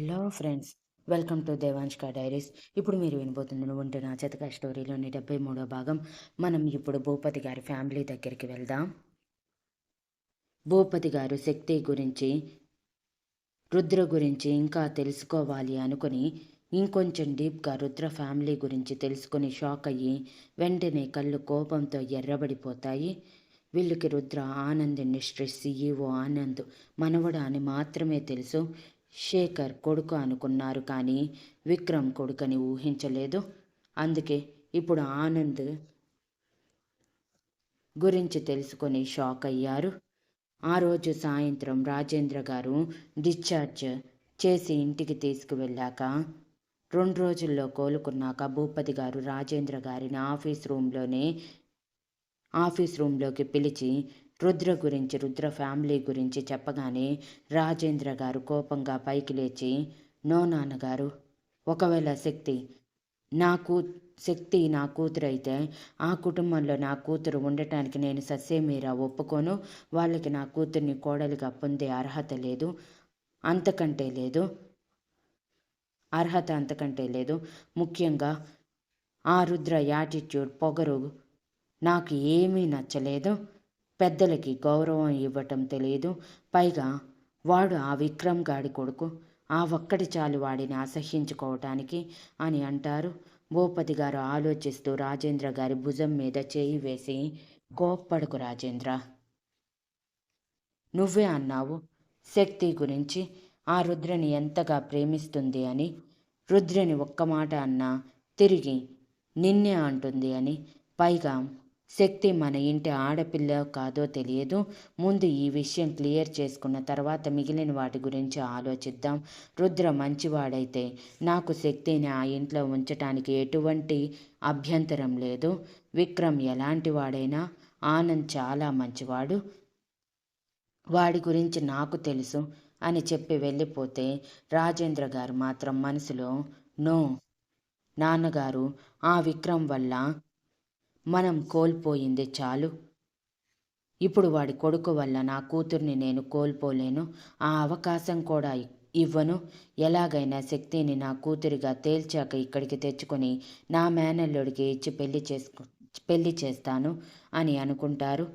Hello friends welcome to Devanshka diaries. ఇప్పుడు మీరు వినబోతున్న ఉంటే నా చేతక స్టోరీలోని డెబ్బై మూడో భాగం. మనం ఇప్పుడు భూపతి గారి ఫ్యామిలీ దగ్గరికి వెళ్దాం. భూపతి గారు శక్తి గురించి రుద్ర గురించి ఇంకా తెలుసుకోవాలి అనుకుని ఇంకొంచెం డీప్గా రుద్ర ఫ్యామిలీ గురించి తెలుసుకుని షాక్ అయ్యి వెంటనే కళ్ళు కోపంతో ఎర్రబడిపోతాయి. వీళ్ళకి రుద్ర ఆనంద్ ఇండస్ట్రీస్ సీఈఓ ఆనంద్ మనవడ అని మాత్రమే తెలుసు. శేఖర్ కొడుకు అనుకున్నారు కానీ విక్రమ్ కొడుకని ఊహించలేదు. అందుకే ఇప్పుడు ఆనంద్ గురించి తెలుసుకొని షాక్ అయ్యారు. ఆ రోజు సాయంత్రం రాజేంద్ర గారు డిశ్చార్జ్ చేసి ఇంటికి తీసుకువెళ్ళాక రెండు రోజుల్లో కోలుకున్నాక భూపతి గారు రాజేంద్ర గారిని ఆఫీస్ రూమ్లోనే ఆఫీస్ రూమ్లోకి పిలిచి రుద్ర గురించి రుద్ర ఫ్యామిలీ గురించి చెప్పగానే రాజేంద్ర గారు కోపంగా పైకి లేచి నో నాన్నగారు ఒకవేళ శక్తి నాకు శక్తి నా కూతురు అయితే ఆ కుటుంబంలో నా కూతురు ఉండటానికి నేను సస్యమీరా ఒప్పుకోను వాళ్ళకి నా కూతుర్ని కోడలిగా పొందే అర్హత లేదు అంతకంటే లేదు అర్హత అంతకంటే లేదు. ముఖ్యంగా ఆ రుద్ర యాటిట్యూడ్ పొగరు నాకు ఏమీ నచ్చలేదు. పెద్దలకి గౌరవం ఇవ్వటం తెలియదు పైగా వాడు ఆ విక్రమ్ గాడి కొడుకు. ఆ ఒక్కటి చాలు వాడిని అసహ్యించుకోవటానికి అని అంటారు. భూపతి గారు ఆలోచిస్తూ రాజేంద్ర గారి భుజం మీద చేయి వేసి కోప్పడుకు రాజేంద్ర. నువ్వే అన్నావు. శక్తి గురించి ఆ రుద్రని ఎంతగా ప్రేమిస్తుంది అని. రుద్రని ఒక్క మాట అన్నా తిరిగి నిన్నే అంటుంది అని. పైగా శక్తి మన ఇంటి ఆడపిల్ల కాదో తెలియదు. ముందు ఈ విషయం క్లియర్ చేసుకున్న తర్వాత మిగిలిన వాటి గురించి ఆలోచిద్దాం. రుద్ర మంచివాడైతే నాకు శక్తిని ఆ ఇంట్లో ఉంచటానికి ఎటువంటి అభ్యంతరం లేదు. విక్రమ్ ఎలాంటి వాడైనా ఆనంద్ చాలా మంచివాడు. వాడి గురించి నాకు తెలుసు అని చెప్పి వెళ్ళిపోతే రాజేంద్ర గారు మాత్రం మనసులో నో నాన్నగారు ఆ విక్రమ్ వల్ల మనం కోల్పోయింది చాలు. ఇప్పుడు వాడి కొడుకు వల్ల నా కూతుర్ని నేను కోల్పోలేను. ఆ అవకాశం కూడా ఇవ్వను. ఎలాగైనా శక్తిని నా కూతురిగా తేల్చాక ఇక్కడికి తెచ్చుకొని నా మేనల్లుడికి ఇచ్చి పెళ్ళి చేసుకు పెళ్ళి చేస్తాను అని అనుకుంటారు.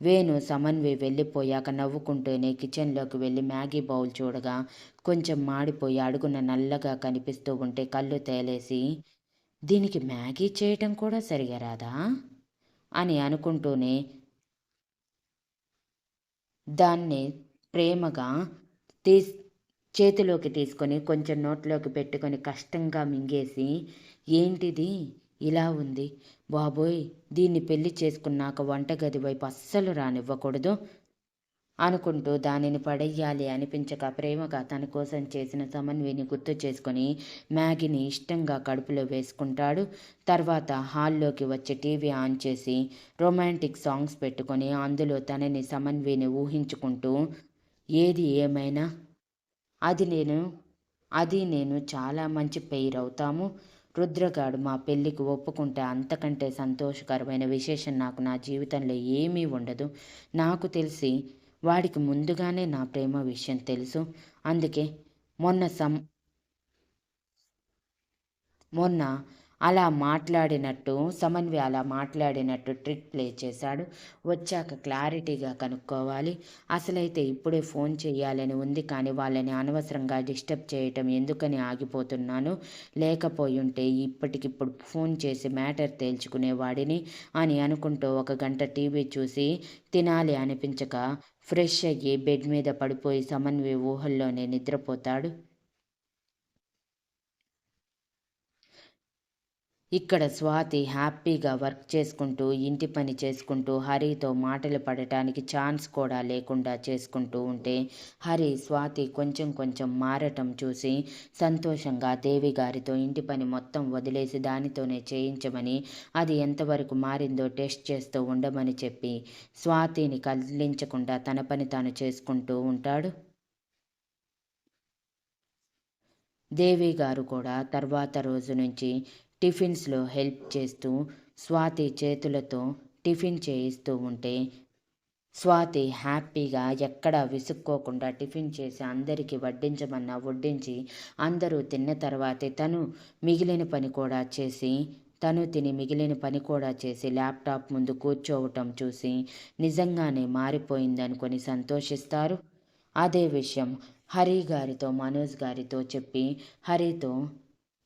వేణు సమన్వి వెళ్ళిపోయాక నవ్వుకుంటూనే కిచెన్లోకి వెళ్ళి మ్యాగీ బౌల్ చూడగా కొంచెం మాడిపోయి అడుగున నల్లగా కనిపిస్తూ ఉంటే కళ్ళు తేలేసి దీనికి మ్యాగీ చేయటం కూడా సరిగా రాదా? అని అనుకుంటూనే దాన్ని ప్రేమగా తీస్ చేతిలోకి తీసుకొని కొంచెం నోట్లోకి పెట్టుకొని కష్టంగా మింగేసి ఏంటిది? ఇలా ఉంది. బాబోయ్ దీన్ని పెళ్ళి చేసుకున్నాక వంటగది వైపు అస్సలు రానివ్వకూడదు. అనుకుంటూ దానిని పడేయాలి అనిపించక ప్రేమగా తన కోసం చేసిన సమన్విని గుర్తు చేసుకొని మ్యాగీని ఇష్టంగా కడుపులో వేసుకుంటాడు. తర్వాత హాల్లోకి వచ్చి టీవీ ఆన్ చేసి రొమాంటిక్ సాంగ్స్ పెట్టుకొని అందులో తనని సమన్విని ఊహించుకుంటూ ఏది ఏమైనా? అది నేను అది నేను చాలా మంచి పెయిర్ అవుతాము. రుద్రగాడు మా పెళ్ళికి ఒప్పుకుంటే అంతకంటే సంతోషకరమైన విశేషం నాకు నా జీవితంలో ఏమీ ఉండదు. నాకు తెలిసి వాడికి ముందుగానే నా ప్రేమ విషయం తెలుసు. అందుకే మొన్న సం మొన్న అలా మాట్లాడినట్టు సమన్వి అలా మాట్లాడినట్టు ట్రిక్ ప్లే చేశాడు. వచ్చాక క్లారిటీగా కనుక్కోవాలి. అసలైతే ఇప్పుడే ఫోన్ చేయాలని ఉంది కానీ వాళ్ళని అనవసరంగా డిస్టర్బ్ చేయటం ఎందుకని ఆగిపోతున్నాను? లేకపోయి ఉంటే ఇప్పటికిప్పుడు ఫోన్ చేసి మ్యాటర్ తేల్చుకునేవాడిని అని అనుకుంటూ ఒక గంట టీవీ చూసి తినాలి అనిపించక ఫ్రెష్ అయ్యి బెడ్ మీద పడిపోయి సమన్వయ ఊహల్లోనే నిద్రపోతాడు. ఇక్కడ స్వాతి హ్యాపీగా వర్క్ చేసుకుంటూ ఇంటి పని చేసుకుంటూ హరితో మాటలు పడటానికి ఛాన్స్ కూడా లేకుండా చేసుకుంటూ ఉంటే హరి స్వాతి కొంచెం కొంచెం మారటం చూసి సంతోషంగా దేవి గారితో ఇంటి పని మొత్తం వదిలేసి దానితోనే చేయించమని అది ఎంతవరకు మారిందో టెస్ట్ చేస్తూ ఉండమని చెప్పి స్వాతిని కదిలించకుండా తన పని తాను చేసుకుంటూ ఉంటాడు. దేవి గారు కూడా తర్వాత రోజు నుంచి టిఫిన్స్లో హెల్ప్ చేస్తూ స్వాతి చేతులతో టిఫిన్ చేయిస్తూ ఉంటే స్వాతి హ్యాపీగా ఎక్కడా విసుక్కోకుండా టిఫిన్ చేసి అందరికీ వడ్డించమన్నా వడ్డించి అందరూ తిన్న తర్వాతే తను మిగిలిన పని కూడా చేసి తను తిని మిగిలిన పని కూడా చేసి ల్యాప్టాప్ ముందు కూర్చోవటం చూసి నిజంగానే మారిపోయిందనుకొని సంతోషిస్తారు. అదే విషయం హరి గారితో మనోజ్ గారితో చెప్పి హరితో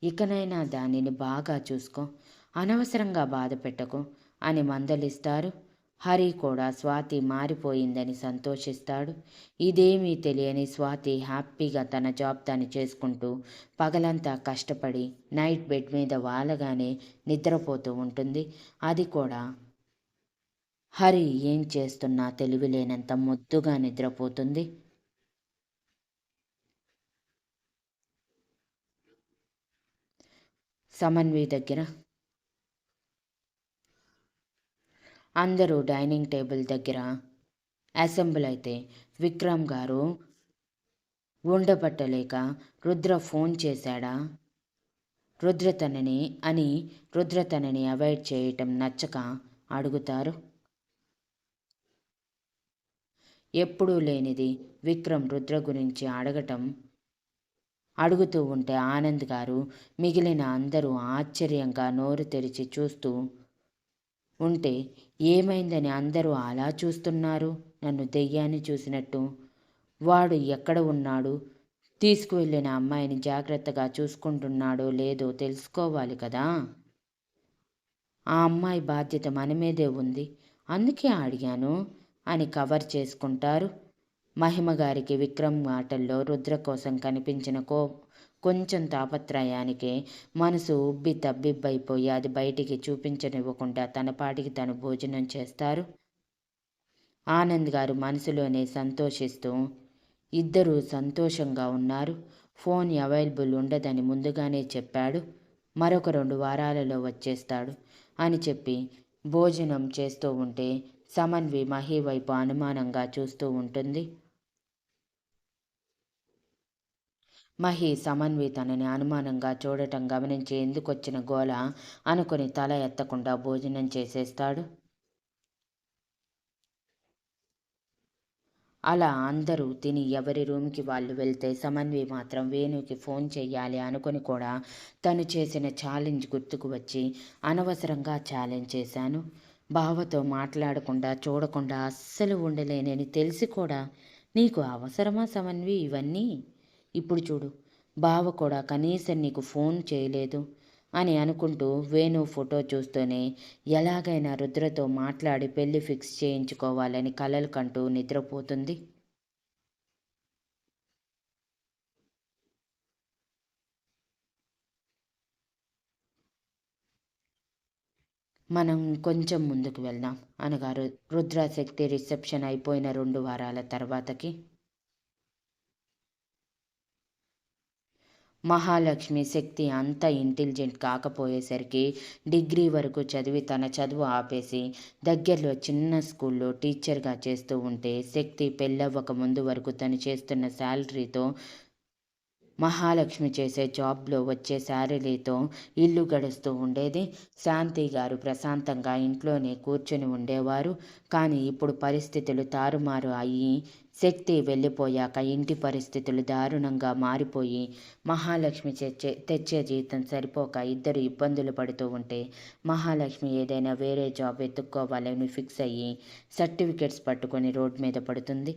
ఇకనైనా దానిని బాగా చూసుకో అనవసరంగా బాధ పెట్టకు అని మందలిస్తారు. హరి కూడా స్వాతి మారిపోయిందని సంతోషిస్తాడు. ఇదేమీ తెలియని స్వాతి హ్యాపీగా తన జాబ్ తను చేసుకుంటూ పగలంతా కష్టపడి నైట్ బెడ్ మీద వాలగానే నిద్రపోతూ ఉంటుంది. అది కూడా హరి ఏం చేస్తున్నా తెలివిలేనంత ముద్దుగా నిద్రపోతుంది. సమన్వి దగ్గర. అందరూ డైనింగ్ టేబుల్ దగ్గర. అసెంబ్ల్ అయితే విక్రమ్ గారు ఉండబట్టలేక రుద్ర ఫోన్ చేశాడా? రుద్ర తనని అని రుద్ర తనని అవాయిడ్ చేయటం నచ్చక అడుగుతారు. ఎప్పుడూ లేనిది విక్రమ్ రుద్ర గురించి అడగటం అడుగుతూ ఉంటే ఆనంద్ గారు మిగిలిన అందరూ ఆశ్చర్యంగా నోరు తెరిచి చూస్తూ ఉంటే ఏమైందని అందరూ అలా చూస్తున్నారు? నన్ను దెయ్యాన్ని చూసినట్టు. వాడు ఎక్కడ ఉన్నాడు? తీసుకువెళ్ళిన అమ్మాయిని జాగ్రత్తగా చూసుకుంటున్నాడో లేదో తెలుసుకోవాలి కదా? ఆ అమ్మాయి బాధ్యత మన మీదే ఉంది. అందుకే అడిగాను అని కవర్ చేసుకుంటారు. మహిమ గారికి విక్రమ్ మాటల్లో రుద్ర కోసం కనిపించిన కో కొంచెం తాపత్రయానికే మనసు ఉబ్బి తబ్బిబ్బైపోయి అది బయటికి చూపించనివ్వకుండా తన పాటికి తను భోజనం చేస్తారు. ఆనంద్ గారు మనసులోనే సంతోషిస్తూ ఇద్దరూ సంతోషంగా ఉన్నారు. ఫోన్ అవైలబుల్ ఉండదని ముందుగానే చెప్పాడు. మరొక రెండు వారాలలో వచ్చేస్తాడు అని చెప్పి భోజనం చేస్తూ ఉంటే సమన్వి మహి వైపు అనుమానంగా చూస్తూ ఉంటుంది. మహి సమన్వి తనని అనుమానంగా చూడటం గమనించి ఎందుకొచ్చిన గోల అనుకుని తల ఎత్తకుండా భోజనం చేసేస్తాడు? అలా అందరూ తిని ఎవరి రూమ్కి వాళ్ళు వెళ్తే సమన్వి మాత్రం వేణుకి ఫోన్ చెయ్యాలి అనుకుని కూడా తను చేసిన ఛాలెంజ్ గుర్తుకు వచ్చి అనవసరంగా ఛాలెంజ్ చేశాను. బావతో మాట్లాడకుండా చూడకుండా అస్సలు ఉండలేనని తెలిసి కూడా నీకు అవసరమా సమన్వి ఇవన్నీ? ఇప్పుడు చూడు. బావ కూడా కనీసం నీకు ఫోన్ చేయలేదు అని అనుకుంటూ వేణు ఫోటో చూస్తూనే ఎలాగైనా రుద్రతో మాట్లాడి పెళ్ళి ఫిక్స్ చేయించుకోవాలని కలలు కంటూ నిద్రపోతుంది. మనం కొంచెం ముందుకు వెళ్దాం అనగా రుద్రశక్తి రిసెప్షన్ అయిపోయిన రెండు వారాల తర్వాతకి. మహాలక్ష్మి శక్తి అంత ఇంటెలిజెంట్ కాకపోయేసరికి డిగ్రీ వరకు చదివి తన చదువు ఆపేసి దగ్గరలో చిన్న స్కూల్లో టీచర్గా చేస్తూ ఉంటే శక్తి పెళ్ళవ్వక ముందు వరకు తను చేస్తున్న శాలరీతో మహాలక్ష్మి చేసే జాబ్లో వచ్చే శారీలతో ఇల్లు గడుస్తూ ఉండేది. శాంతి గారు ప్రశాంతంగా ఇంట్లోనే కూర్చొని ఉండేవారు. కానీ ఇప్పుడు పరిస్థితులు తారుమారు అయ్యి శక్తి వెళ్ళిపోయాక ఇంటి పరిస్థితులు దారుణంగా మారిపోయి మహాలక్ష్మి తెచ్చే తెచ్చే జీతం సరిపోక ఇద్దరు ఇబ్బందులు పడుతూ ఉంటే మహాలక్ష్మి ఏదైనా వేరే జాబ్ వెతుక్కోవాలని ఫిక్స్ అయ్యి సర్టిఫికెట్స్ పట్టుకొని రోడ్ మీద పడుతుంది.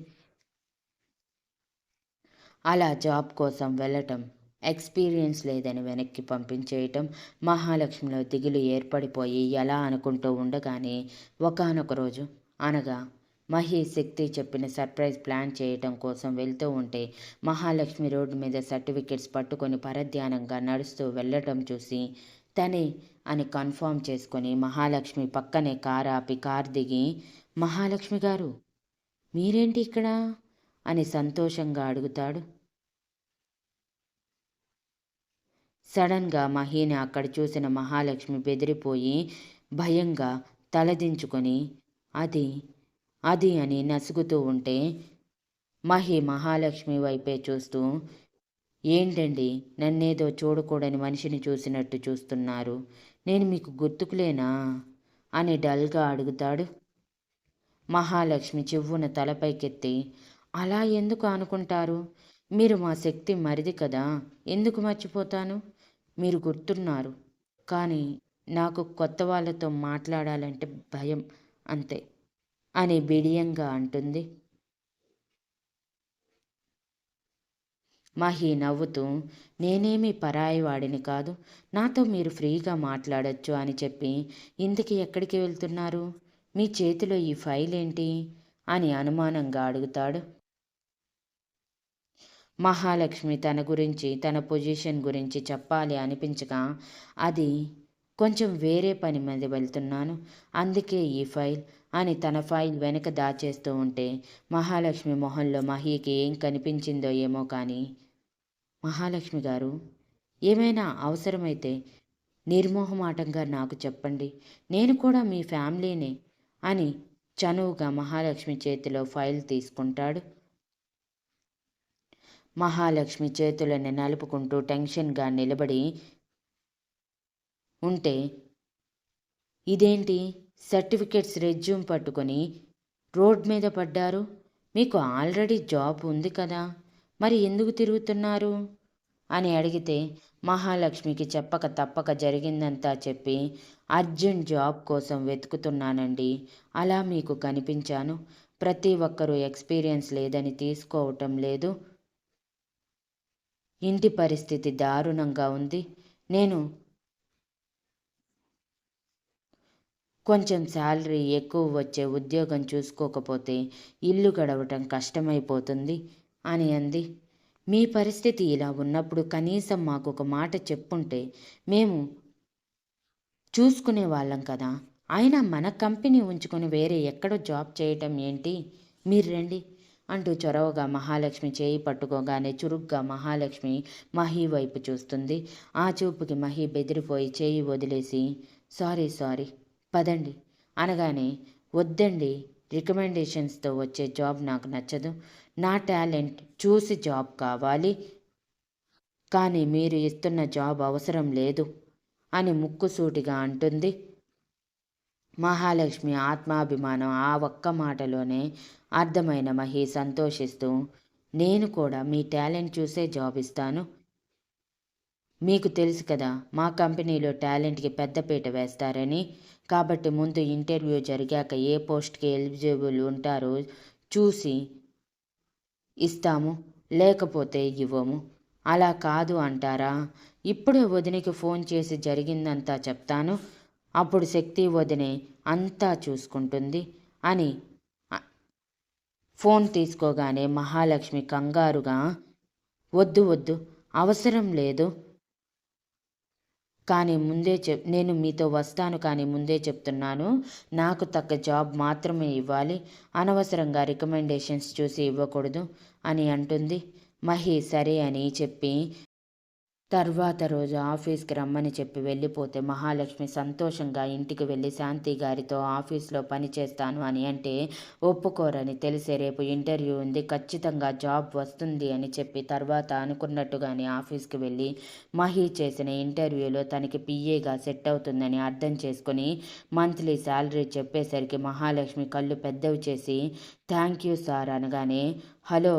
అలా జాబ్ కోసం వెళ్ళటం ఎక్స్పీరియన్స్ లేదని వెనక్కి పంపించేయటం మహాలక్ష్మిలో దిగులు ఏర్పడిపోయి ఎలా అనుకుంటూ ఉండగానే ఒకనొక రోజు అనగా మహి శక్తి చెప్పిన సర్ప్రైజ్ ప్లాన్ చేయటం కోసం వెళ్తూ ఉంటే మహాలక్ష్మి రోడ్డు మీద సర్టిఫికెట్స్ పట్టుకొని పరధ్యానంగా నడుస్తూ వెళ్ళటం చూసి తనే అని కన్ఫర్మ్ చేసుకొని మహాలక్ష్మి పక్కనే కార్ ఆపి కార్ దిగి మహాలక్ష్మి గారు మీరేంటి ఇక్కడ? అని సంతోషంగా అడుగుతాడు. సడన్గా మహీని అక్కడ చూసిన మహాలక్ష్మి బెదిరిపోయి భయంగా తలదించుకొని అది అది అని నసుగుతూ ఉంటే మహి మహాలక్ష్మి వైపే చూస్తూ ఏంటండి? నన్నేదో చూడకూడని మనిషిని చూసినట్టు చూస్తున్నారు. నేను మీకు గుర్తుకులేనా? అని డల్గా అడుగుతాడు మహాలక్ష్మి చివ్వున తలపైకెత్తి అలా ఎందుకు అనుకుంటారు? మీరు మా శక్తి మరిది కదా. ఎందుకు మర్చిపోతాను? మీరు గుర్తున్నారు. కానీ నాకు కొత్త వాళ్ళతో మాట్లాడాలంటే భయం అంతే. అని బిడియంగా అంటుంది. మహి నవ్వుతూ నేనేమీ పరాయివాడిని కాదు నాతో మీరు ఫ్రీగా మాట్లాడొచ్చు అని చెప్పి ఇందుకు ఎక్కడికి వెళ్తున్నారు? మీ చేతిలో ఈ ఫైల్ ఏంటి అని అనుమానంగా అడుగుతాడు. మహాలక్ష్మి తన గురించి తన పొజిషన్ గురించి చెప్పాలి అనిపించగా అది కొంచెం వేరే పని మీద వెళ్తున్నాను అందుకే ఈ ఫైల్ అని తన ఫైల్ వెనక దాచేస్తూ ఉంటే మహాలక్ష్మి మొహంలో మహీకి ఏం కనిపించిందో ఏమో కానీ మహాలక్ష్మి గారు ఏమైనా అవసరమైతే నిర్మోహమాటంగా నాకు చెప్పండి. నేను కూడా మీ ఫ్యామిలీనే అని చనువుగా మహాలక్ష్మి చేతిలో ఫైల్ తీసుకుంటాడు. మహాలక్ష్మి చేతులను నలుపుకుంటూ టెన్షన్గా నిలబడి ఉంటే ఇదేంటి? సర్టిఫికెట్స్ రెజ్యూమ్ పట్టుకొని రోడ్ మీద పడ్డారు. మీకు ఆల్రెడీ జాబ్ ఉంది కదా మరి ఎందుకు తిరుగుతున్నారు? అని అడిగితే మహాలక్ష్మికి చెప్పక తప్పక జరిగిందంతా చెప్పి అర్జెంట్ జాబ్ కోసం వెతుకుతున్నానండి అలా మీకు కనిపించాను. ప్రతి ఒక్కరూ ఎక్స్పీరియన్స్ లేదని తీసుకోవటం లేదు. ఇంటి పరిస్థితి దారుణంగా ఉంది. నేను కొంచెం శాలరీ ఎక్కువ వచ్చే ఉద్యోగం చూసుకోకపోతే ఇల్లు గడవటం కష్టమైపోతుంది అని అంది. మీ పరిస్థితి ఇలా ఉన్నప్పుడు కనీసం మాకు ఒక మాట చెప్పుంటే మేము చూసుకునే వాళ్ళం కదా. అయినా మన కంపెనీ ఉంచుకొని వేరే ఎక్కడో జాబ్ చేయటం ఏంటి? మీరు రండి అంటూ చొరవగా మహాలక్ష్మి చేయి పట్టుకోగానే చురుగ్గా మహాలక్ష్మి మహి వైపు చూస్తుంది. ఆ చూపుకి మహి బెదిరిపోయి చేయి వదిలేసి సారీ సారీ పదండి. అనగానే వద్దండి రికమెండేషన్స్తో వచ్చే జాబ్ నాకు నచ్చదు. నా టాలెంట్ చూసి జాబ్ కావాలి. కానీ మీరు ఇస్తున్న జాబ్ అవసరం లేదు అని ముక్కుసూటిగా అంటుంది. మహాలక్ష్మి ఆత్మాభిమానం ఆ ఒక్క మాటలోనే అర్థమైన మహి సంతోషిస్తూ నేను కూడా మీ టాలెంట్ చూసే జాబ్ ఇస్తాను. మీకు తెలుసు కదా మా కంపెనీలో టాలెంట్కి పెద్దపీట వేస్తారని. కాబట్టి ముందు ఇంటర్వ్యూ జరిగాక ఏ పోస్ట్కి ఎలిజిబుల్ ఉంటారో చూసి ఇస్తాము లేకపోతే ఇవ్వము. అలా కాదు అంటారా? ఇప్పుడే వదినకి ఫోన్ చేసి జరిగిందంతా చెప్తాను. అప్పుడు శక్తి వదినే అంతా చూసుకుంటుంది అని ఫోన్ తీసుకోగానే మహాలక్ష్మి కంగారుగా వద్దు వద్దు అవసరం లేదు. కానీ ముందే చెప్ నేను మీతో వస్తాను కానీ ముందే చెప్తున్నాను. నాకు తగ్గ జాబ్ మాత్రమే ఇవ్వాలి. అనవసరంగా రికమెండేషన్స్ చూసి ఇవ్వకూడదు అని అంటుంది. మహి సరే అని చెప్పి తర్వాత రోజు ఆఫీస్కి రమ్మని చెప్పి వెళ్ళిపోతే మహాలక్ష్మి సంతోషంగా ఇంటికి వెళ్ళి శాంతి గారితో ఆఫీస్లో పని చేస్తాను అని అంటే ఒప్పుకోరని తెలిసే రేపు ఇంటర్వ్యూ ఉంది ఖచ్చితంగా జాబ్ వస్తుంది అని చెప్పి తర్వాత అనుకున్నట్టుగానే ఆఫీస్కి వెళ్ళి మహి చేసిన ఇంటర్వ్యూలో తనకి పిఏగా సెట్ అవుతుందని అర్థం చేసుకుని మంత్లీ శాలరీ చెప్పేసరికి మహాలక్ష్మి కళ్ళు పెద్దవి చేసి థ్యాంక్ యూ సార్ అనగానే హలో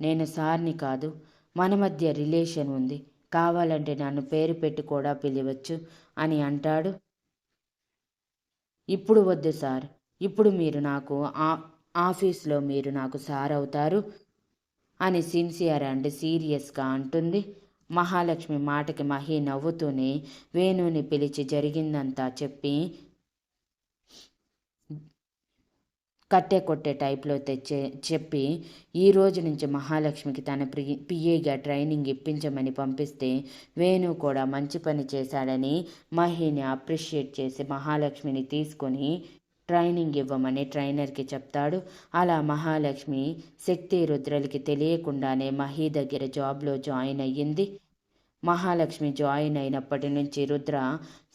నేను సార్ని కాదు మన మధ్య రిలేషన్ ఉంది కావాలంటే నన్ను పేరు పెట్టి కూడా పిలవచ్చు అని అంటాడు. ఇప్పుడు వద్దు సార్. ఇప్పుడు మీరు నాకు ఆ ఆఫీస్లో మీరు నాకు సార్ అవుతారు అని సిన్సియర్ అండ్ సీరియస్గా అంటుంది. మహాలక్ష్మి మాటకి మహి నవ్వుతూనే వేణుని పిలిచి జరిగిందంతా చెప్పి కట్టే కొట్టే టైప్లో తెచ్చే చెప్పి ఈ రోజు నుంచి మహాలక్ష్మికి తన ప్రి పిఏగా ట్రైనింగ్ ఇప్పించమని పంపిస్తే వేణు కూడా మంచి పని చేశాడని మహిని అప్రిషియేట్ చేసి మహాలక్ష్మిని తీసుకొని ట్రైనింగ్ ఇవ్వమని ట్రైనర్కి చెప్తాడు. అలా మహాలక్ష్మి శక్తి రుద్రలకి తెలియకుండానే మహి దగ్గర జాబ్లో జాయిన్ అయ్యింది. మహాలక్ష్మి జాయిన్ అయినప్పటి నుంచి రుద్ర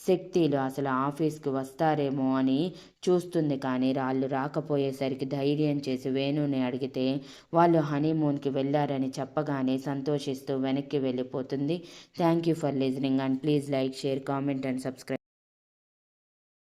శక్తిలు అసలు ఆఫీస్కి వస్తారేమో అని చూస్తుంది కానీ వాళ్ళు రాకపోయేసరికి ధైర్యం చేసి వేణుని అడిగితే వాళ్ళు హనీమూన్కి వెళ్ళారని చెప్పగానే సంతోషిస్తూ వెనక్కి వెళ్ళిపోతుంది. Thank you for listening and please like share comment and subscribe.